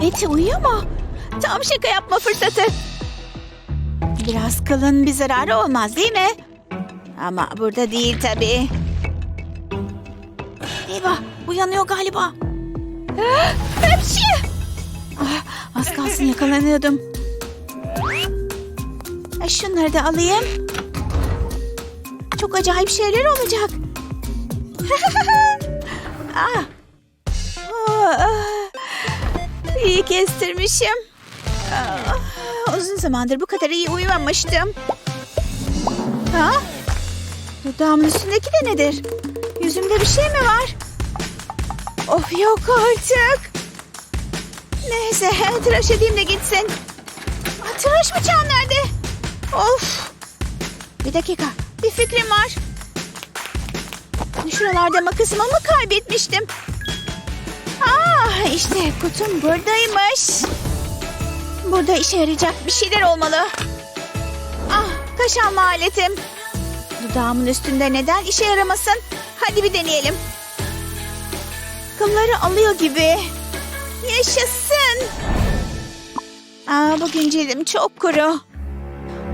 Betty uyuyor mu? Tam şaka yapma fırsatı. Biraz kalın bir zararı olmaz değil mi? Ama burada değil tabii. Eyvah uyanıyor galiba. Hepsi! Ah, az kalsın yakalanıyordum. E, Şunları da alayım. Çok acayip şeyler olacak. Ah, İyi kestirmişim. Ah, uzun zamandır bu kadar iyi uyumamıştım. Ha? Dudağımın üstündeki de nedir? Yüzümde bir şey mi var? Of yok artık. Neyse tıraş edeyim de gitsin. Ah, tıraş bıçağım nerede? Of. Bir dakika bir fikrim var. Şuralarda makasımı mı kaybetmiştim? Ah işte kutum buradaymış. Burada işe yarayacak bir şeyler olmalı. Ah kaş alma aletim. Dudağımın üstünde neden işe yaramasın? Hadi bir deneyelim. Kılları alıyor gibi. Yaşasın. Aa, bugün cildim çok kuru.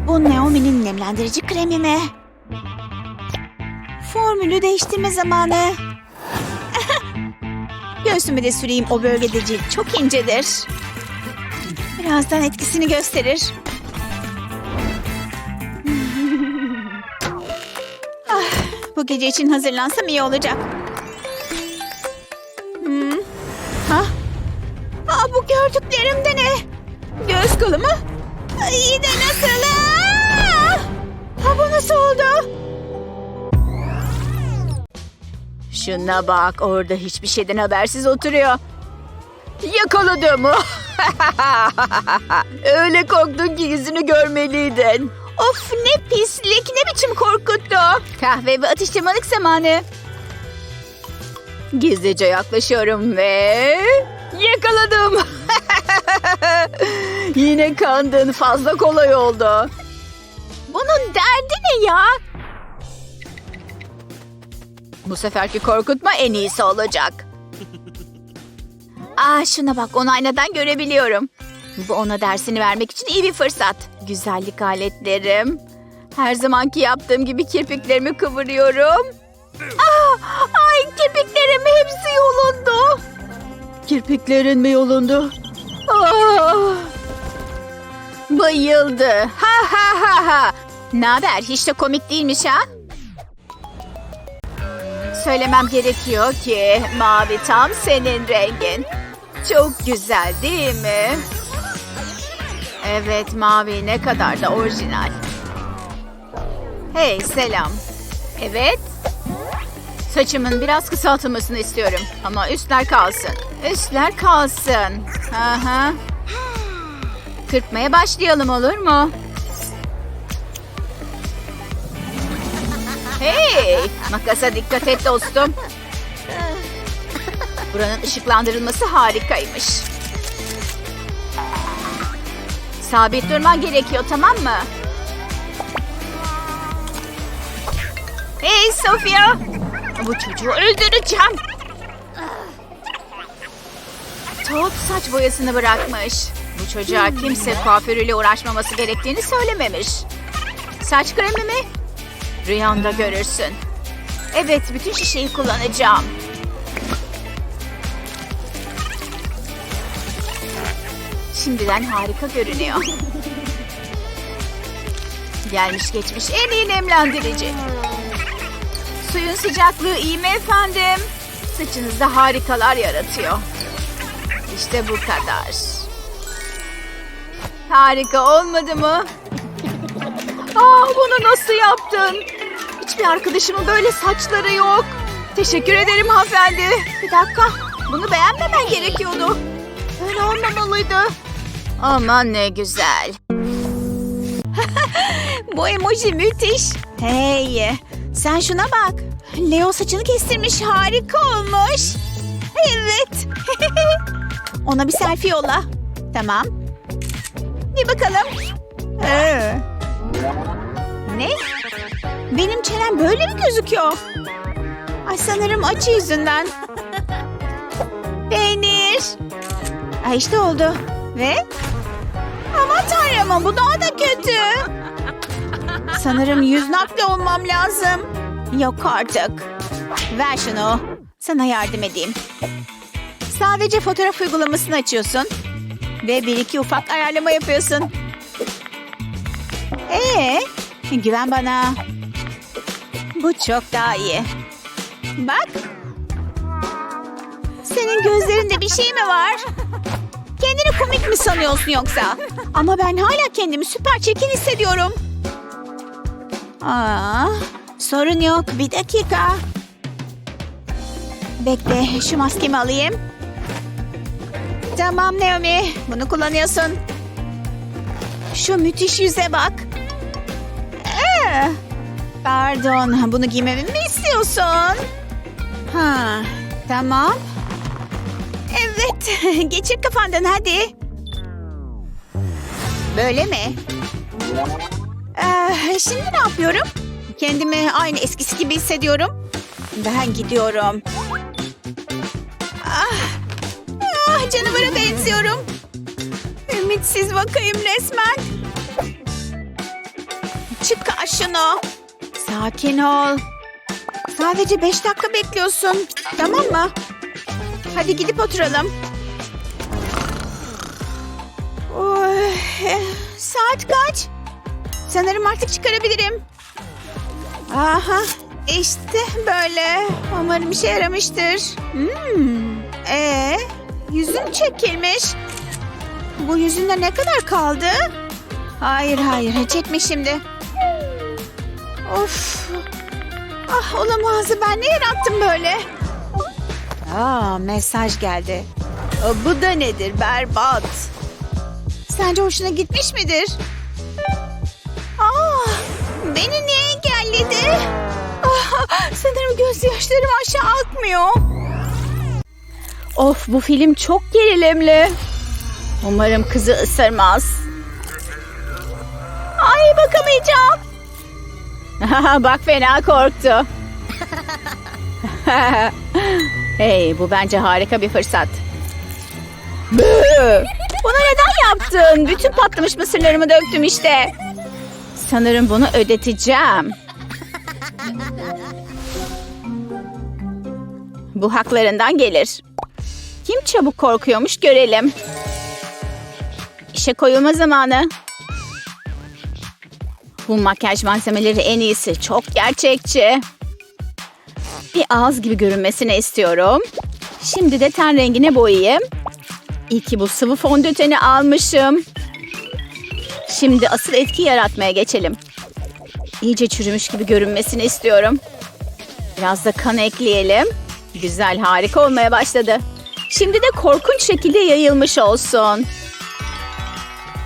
Bu Naomi'nin nemlendirici kremi mi? Formülü değiştirme zamanı. Göğsümü de süreyim o bölgede cilt çok incedir. Birazdan etkisini gösterir. ah, bu gece için hazırlansam iyi olacak. Hmm. Ha? Aa, bu gördüklerim de ne? Göz kolu mu? İyi de nasıl? Aa! Ha bu nasıl oldu? Şuna bak orada hiçbir şeyden habersiz oturuyor. Yakaladım. Öyle korktun ki yüzünü görmeliydin. Of ne pislik ne biçim korkuttu. Kahve ve atıştırmalık zamanı. Gizlice yaklaşıyorum ve yakaladım. Yine kandın fazla kolay oldu. Bunun derdi ne ya? Bu seferki korkutma en iyisi olacak. Aa şuna bak onu aynadan görebiliyorum. Bu ona dersini vermek için iyi bir fırsat. Güzellik aletlerim. Her zamanki yaptığım gibi kirpiklerimi kıvırıyorum. Aa, ay kirpiklerim hepsi yolundu. Kirpiklerin mi yolundu? Aa, bayıldı. Ha ha ha ha. Ne haber? Hiç de komik değilmiş ha? Söylemem gerekiyor ki mavi tam senin rengin. Çok güzel değil mi? Evet mavi ne kadar da orijinal. Hey selam. Evet. Saçımın biraz kısaltılmasını istiyorum. Ama üstler kalsın. Üstler kalsın. Aha. Kırpmaya başlayalım olur mu? Hey! Makasa dikkat et dostum. Buranın ışıklandırılması harikaymış. Sabit durman gerekiyor tamam mı? Hey Sofia! Bu çocuğu öldüreceğim. Todd saç boyasını bırakmış. Bu çocuğa kimse kuaförüyle uğraşmaması gerektiğini söylememiş. Saç kremi mi? Rüyanda görürsün. Evet, bütün şişeyi kullanacağım. Şimdiden harika görünüyor. Gelmiş geçmiş en iyi nemlendirici. Suyun sıcaklığı iyi mi efendim? Saçınızda harikalar yaratıyor. İşte bu kadar. Harika olmadı mı? Aa, bunu nasıl yaptın? Hiçbir arkadaşımın böyle saçları yok. Teşekkür ederim hanımefendi. Bir dakika. Bunu beğenmemen gerekiyordu. Böyle olmamalıydı. Aman ne güzel. Bu emoji müthiş. Hey, sen şuna bak. Leo saçını kestirmiş, harika olmuş. Evet. Ona bir selfie yolla. Tamam. Bir bakalım. Ee. Ne? Benim çenem böyle mi gözüküyor? Ay sanırım acı yüzünden. Peynir. Ha işte oldu. Ve? Aman tanrım bu daha da kötü. Sanırım yüz nakli olmam lazım. Yok artık. Ver şunu. Sana yardım edeyim. Sadece fotoğraf uygulamasını açıyorsun. Ve bir iki ufak ayarlama yapıyorsun. Ee, güven bana. Bu çok daha iyi. Bak. Senin gözlerinde bir şey mi var? Kendini komik mi sanıyorsun yoksa? Ama ben hala kendimi süper çirkin hissediyorum. Aa, sorun yok. Bir dakika. Bekle, şu maskemi alayım. Tamam Naomi, bunu kullanıyorsun. Şu müthiş yüze bak. Ee, pardon, bunu giymemi mi istiyorsun? Ha, tamam. Evet, geçir kafandan hadi. Böyle mi? Ee, şimdi ne yapıyorum? Kendimi aynı eskisi gibi hissediyorum. Ben gidiyorum. Ah, ah canavara benziyorum. Ümitsiz bakayım resmen. Çıkar şunu. Sakin ol. Sadece beş dakika bekliyorsun. Tamam mı? Hadi gidip oturalım. Oy, eh, saat kaç? Sanırım artık çıkarabilirim. Aha, işte böyle. Umarım işe yaramıştır. Hmm. Ee, yüzün çekilmiş. Bu yüzünde ne kadar kaldı? Hayır hayır, çekme şimdi. Of. Ah olamaz, ben ne yarattım böyle? Aa, mesaj geldi. Bu da nedir? Berbat. Sence hoşuna gitmiş midir? Aa, beni niye engelledi? Ah, sanırım gözyaşlarım aşağı akmıyor. Of bu film çok gerilimli. Umarım kızı ısırmaz. Ay bakamayacağım. Bak fena korktu. hey bu bence harika bir fırsat. Bunu neden yaptın? Bütün patlamış mısırlarımı döktüm işte. Sanırım bunu ödeteceğim. Bu haklarından gelir. Kim çabuk korkuyormuş görelim. İşe koyulma zamanı. Bu makyaj malzemeleri en iyisi. Çok gerçekçi. Bir ağız gibi görünmesini istiyorum. Şimdi de ten rengine boyayayım. İyi ki bu sıvı fondöteni almışım. Şimdi asıl etki yaratmaya geçelim. İyice çürümüş gibi görünmesini istiyorum. Biraz da kan ekleyelim. Güzel, harika olmaya başladı. Şimdi de korkunç şekilde yayılmış olsun.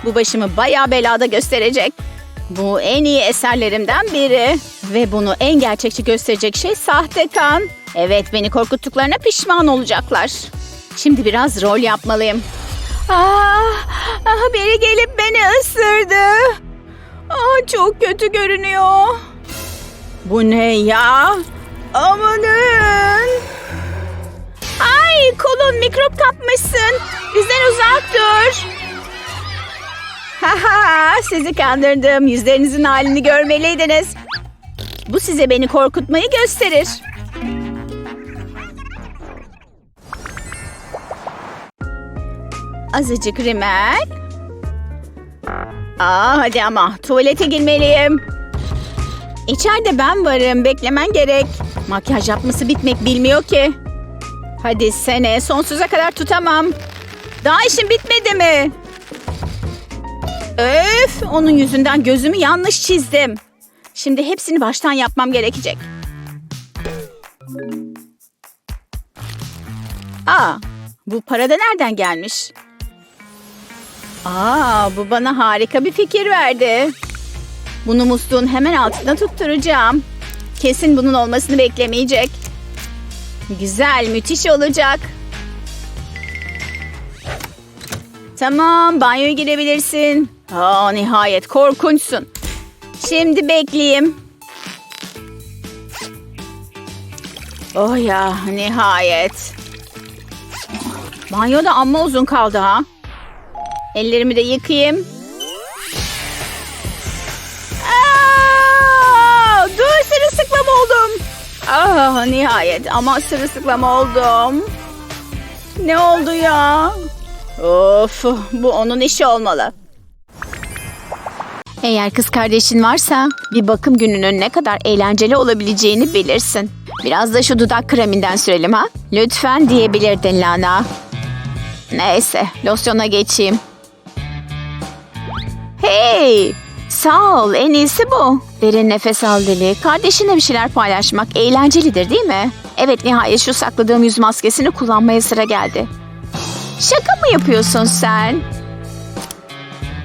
Bu başımı bayağı belada gösterecek. Bu en iyi eserlerimden biri. Ve bunu en gerçekçi gösterecek şey sahte kan. Evet beni korkuttuklarına pişman olacaklar. Şimdi biraz rol yapmalıyım. Ah, ah, biri gelip beni ısırdı. Ah, çok kötü görünüyor. Bu ne ya? Amanın. Ay kolun mikrop kapmışsın. Bizden uzak dur. Sizi kandırdım. Yüzlerinizin halini görmeliydiniz. Bu size beni korkutmayı gösterir. Azıcık rimel. Aa hadi ama tuvalete girmeliyim. İçeride ben varım. Beklemen gerek. Makyaj yapması bitmek bilmiyor ki. Hadi sene sonsuza kadar tutamam. Daha işin bitmedi mi? Öf, onun yüzünden gözümü yanlış çizdim. Şimdi hepsini baştan yapmam gerekecek. Aa, bu para da nereden gelmiş? Aa, bu bana harika bir fikir verdi. Bunu musluğun hemen altına tutturacağım. Kesin bunun olmasını beklemeyecek. Güzel, müthiş olacak. Tamam, banyoya girebilirsin. Aa, nihayet korkunçsun. Şimdi bekleyeyim. Oh ya, nihayet. Banyoda amma uzun kaldı ha. Ellerimi de yıkayayım. Aa, dur sırılsıklam oldum. Ah nihayet ama sırılsıklam oldum. Ne oldu ya? Of bu onun işi olmalı. Eğer kız kardeşin varsa bir bakım gününün ne kadar eğlenceli olabileceğini bilirsin. Biraz da şu dudak kreminden sürelim ha. Lütfen diyebilirdin Lana. Neyse losyona geçeyim. Hey! Sağ ol en iyisi bu. Derin nefes al Lili. Kardeşinle bir şeyler paylaşmak eğlencelidir değil mi? Evet nihayet şu sakladığım yüz maskesini kullanmaya sıra geldi. Şaka mı yapıyorsun sen?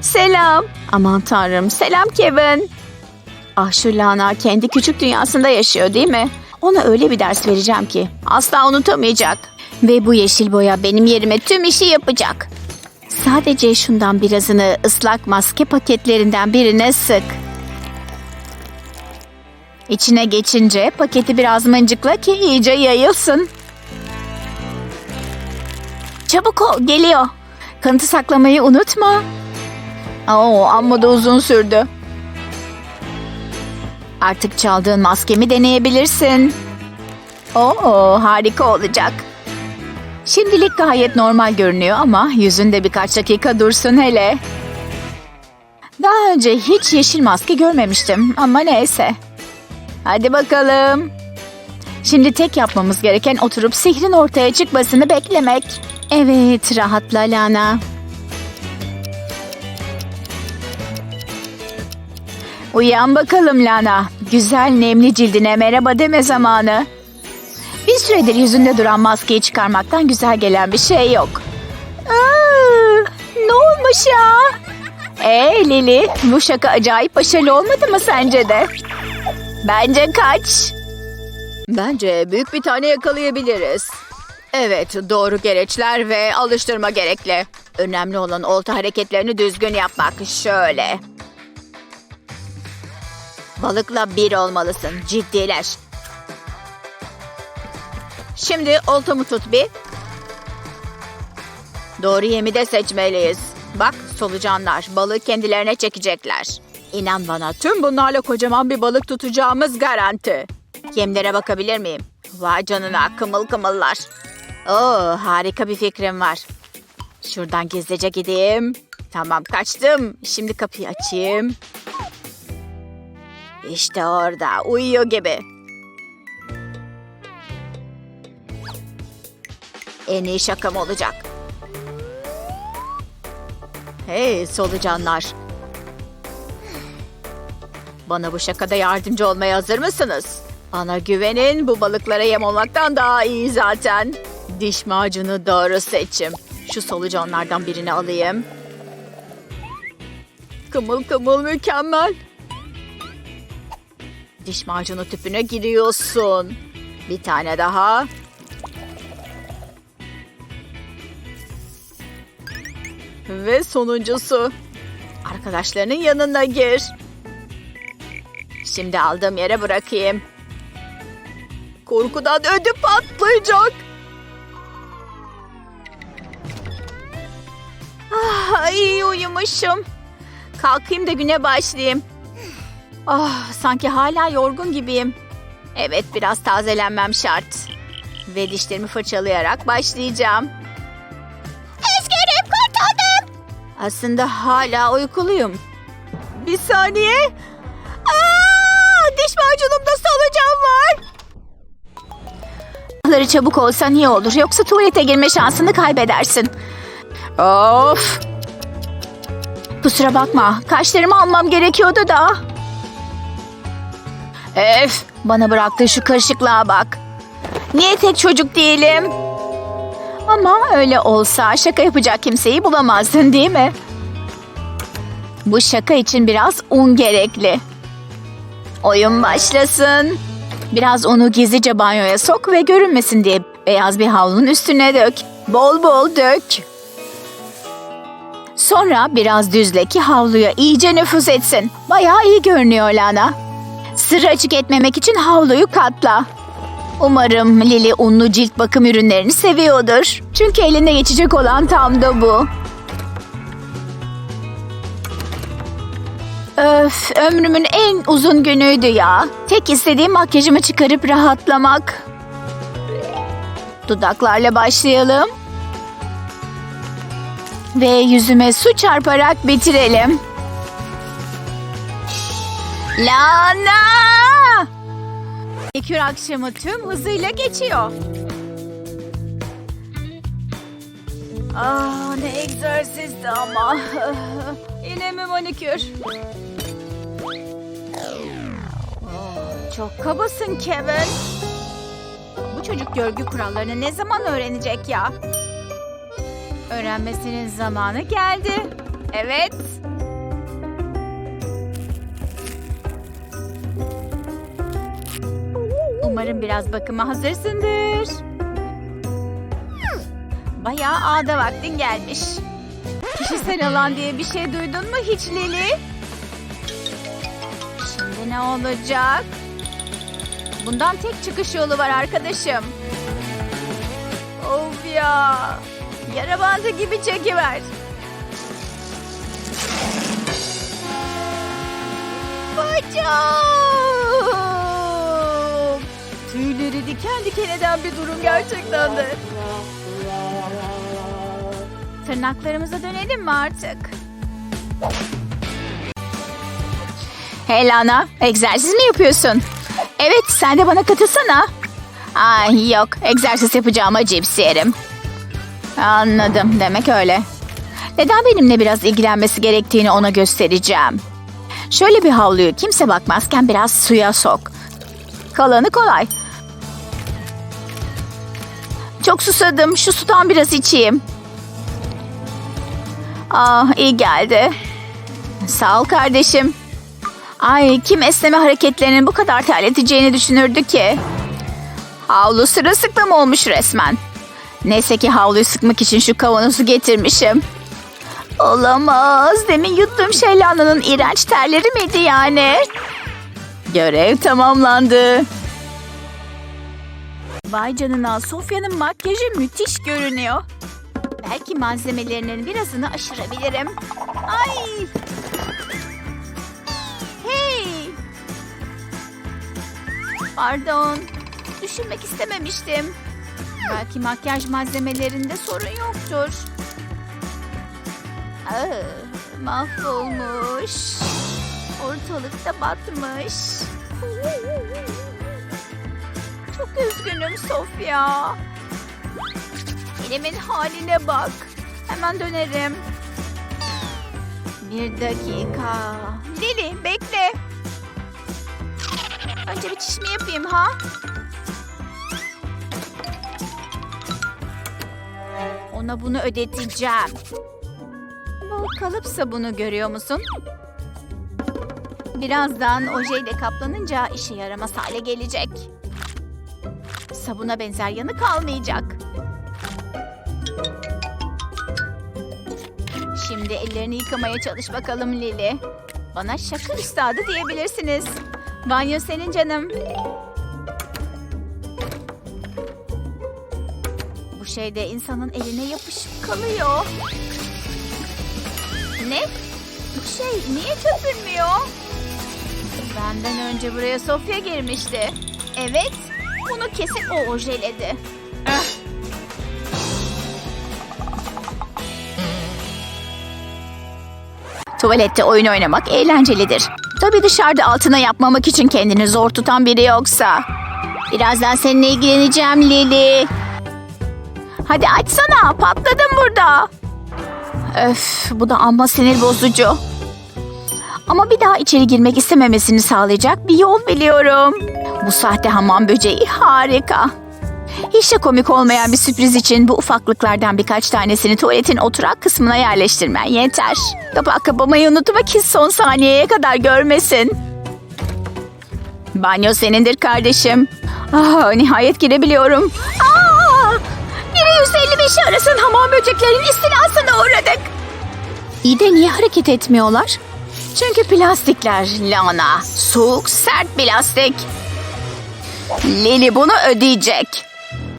Selam. Aman tanrım. Selam Kevin. Ah şu Lana kendi küçük dünyasında yaşıyor değil mi? Ona öyle bir ders vereceğim ki asla unutamayacak. Ve bu yeşil boya benim yerime tüm işi yapacak. Sadece şundan birazını ıslak maske paketlerinden birine sık. İçine geçince paketi biraz mıncıkla ki iyice yayılsın. Çabuk ol, geliyor. Kanıtı saklamayı unutma. Oo, amma da uzun sürdü. Artık çaldığın maskemi deneyebilirsin. Oo, harika olacak. Şimdilik gayet normal görünüyor ama yüzünde birkaç dakika dursun hele. Daha önce hiç yeşil maske görmemiştim ama neyse. Hadi bakalım. Şimdi tek yapmamız gereken oturup sihrin ortaya çıkmasını beklemek. Evet, rahatla Lana. Uyan bakalım Lana. Güzel nemli cildine merhaba deme zamanı. Bir süredir yüzünde duran maskeyi çıkarmaktan güzel gelen bir şey yok. Aa, ne olmuş ya? Ee Lili, bu şaka acayip başarılı olmadı mı sence de? Bence kaç. Bence büyük bir tane yakalayabiliriz. Evet, doğru gereçler ve alıştırma gerekli. Önemli olan olta hareketlerini düzgün yapmak. Şöyle. Balıkla bir olmalısın. Ciddileş. Şimdi oltamı tut bir. Doğru yemi de seçmeliyiz. Bak solucanlar balığı kendilerine çekecekler. İnan bana tüm bunlarla kocaman bir balık tutacağımız garanti. Yemlere bakabilir miyim? Vay canına kımıl kımıllar. Oo harika bir fikrim var. Şuradan gizlice gideyim. Tamam kaçtım. Şimdi kapıyı açayım. İşte orada uyuyor gibi. En iyi şakam olacak. Hey solucanlar. Bana bu şakada yardımcı olmaya hazır mısınız? Bana güvenin bu balıklara yem olmaktan daha iyi zaten. Diş macunu doğru seçim. Şu solucanlardan birini alayım. Kımıl kımıl mükemmel. Diş macunu tüpüne giriyorsun. Bir tane daha. Ve sonuncusu. Arkadaşlarının yanına gir. Şimdi aldığım yere bırakayım. Korkudan ödü patlayacak. Ah, iyi uyumuşum. Kalkayım da güne başlayayım. Ah, sanki hala yorgun gibiyim. Evet, biraz tazelenmem şart. Ve dişlerimi fırçalayarak başlayacağım. Özgürüm, kurtuldum. Aslında hala uykuluyum. Bir saniye. Aa, diş macunumda solucan var. Ları çabuk olsan iyi olur. Yoksa tuvalete girme şansını kaybedersin. Of. Kusura bakma. Kaşlarımı almam gerekiyordu da. Öf. Bana bıraktığı şu karışıklığa bak. Niye tek çocuk değilim? Ama öyle olsa şaka yapacak kimseyi bulamazdın değil mi? Bu şaka için biraz un gerekli. Oyun başlasın. Biraz unu gizlice banyoya sok ve görünmesin diye beyaz bir havlunun üstüne dök. Bol bol dök. Sonra biraz düzle ki havluya iyice nüfuz etsin. Bayağı iyi görünüyor Lana. Sırrı açık etmemek için havluyu katla. Umarım Lili unlu cilt bakım ürünlerini seviyordur. Çünkü eline geçecek olan tam da bu. Öf, ömrümün en uzun günüydü ya. Tek istediğim makyajımı çıkarıp rahatlamak. Dudaklarla başlayalım. Ve yüzüme su çarparak bitirelim. Lana! Ekür akşamı tüm hızıyla geçiyor. Ah ne egzersizdi ama. Yine mi manikür? Çok kabasın Kevin. Bu çocuk görgü kurallarını ne zaman öğrenecek ya? Öğrenmesinin zamanı geldi. Evet. Umarım biraz bakıma hazırsındır. Bayağı ağda vaktin gelmiş. Kişisel alan diye bir şey duydun mu hiç Lili? Şimdi ne olacak? Bundan tek çıkış yolu var arkadaşım. Of ya. Yara bandı gibi çekiver. Bacağım. Diken diken eden bir durum gerçekten de. Tırnaklarımıza dönelim mi artık? Hey Lana, egzersiz mi yapıyorsun? Evet, sen de bana katılsana. Ay yok, egzersiz yapacağıma cips yerim. Anladım, demek öyle. Neden benimle biraz ilgilenmesi gerektiğini ona göstereceğim. Şöyle bir havluyu kimse bakmazken biraz suya sok. Kalanı kolay. Çok susadım, şu sudan biraz içeyim. Ah, iyi geldi. Sağ ol kardeşim. Ay kim esneme hareketlerinin bu kadar terleteceğini düşünürdü ki? Havlu sırılsıklam olmuş resmen. Neyse ki havluyu sıkmak için şu kavanozu getirmişim. Olamaz. Demin yuttuğum şey Lana'nın iğrenç terleri miydi yani? Görev tamamlandı. Vay canına Sofya'nın makyajı müthiş görünüyor. Belki malzemelerinin birazını aşırabilirim. Ay! Hey! Pardon. Düşünmek istememiştim. Belki makyaj malzemelerinde sorun yoktur. Aa, mahvolmuş. Ortalıkta batmış. Çok üzgünüm Sofya. Elimin haline bak. Hemen dönerim. Bir dakika. Lili bekle. Önce bir çişimi yapayım ha. Ona bunu ödeteceğim. Bu kalıp sabunu görüyor musun? Birazdan ojeyle kaplanınca işe yaramaz hale gelecek. Sabuna benzer yanı kalmayacak. Şimdi ellerini yıkamaya çalış bakalım Lili. Bana şaka üstadı diyebilirsiniz. Banyo senin canım. Bu şey de insanın eline yapışıp kalıyor. Ne? Bu şey niye köpürmüyor? Benden önce buraya Sofya girmişti. Evet, bunu kesin o ojeledi. Ah. Tuvalette oyun oynamak eğlencelidir. Tabii dışarıda altına yapmamak için kendini zor tutan biri yoksa. Birazdan seninle ilgileneceğim Lili. Hadi açsana patladım burada. Öf bu da amma sinir bozucu. Ama bir daha içeri girmek istememesini sağlayacak bir yol biliyorum. Bu sahte hamam böceği harika. Hiç de komik olmayan bir sürpriz için bu ufaklıklardan birkaç tanesini tuvaletin oturak kısmına yerleştirmen yeter. Kapağı kapamayı unutma ki son saniyeye kadar görmesin. Banyo senindir kardeşim. Ah, nihayet girebiliyorum. Aa, biri 155 arasın hamam böceklerin istilasına uğradık. İyi de niye hareket etmiyorlar? Çünkü plastikler Lana. Soğuk, sert plastik. Lili bunu ödeyecek.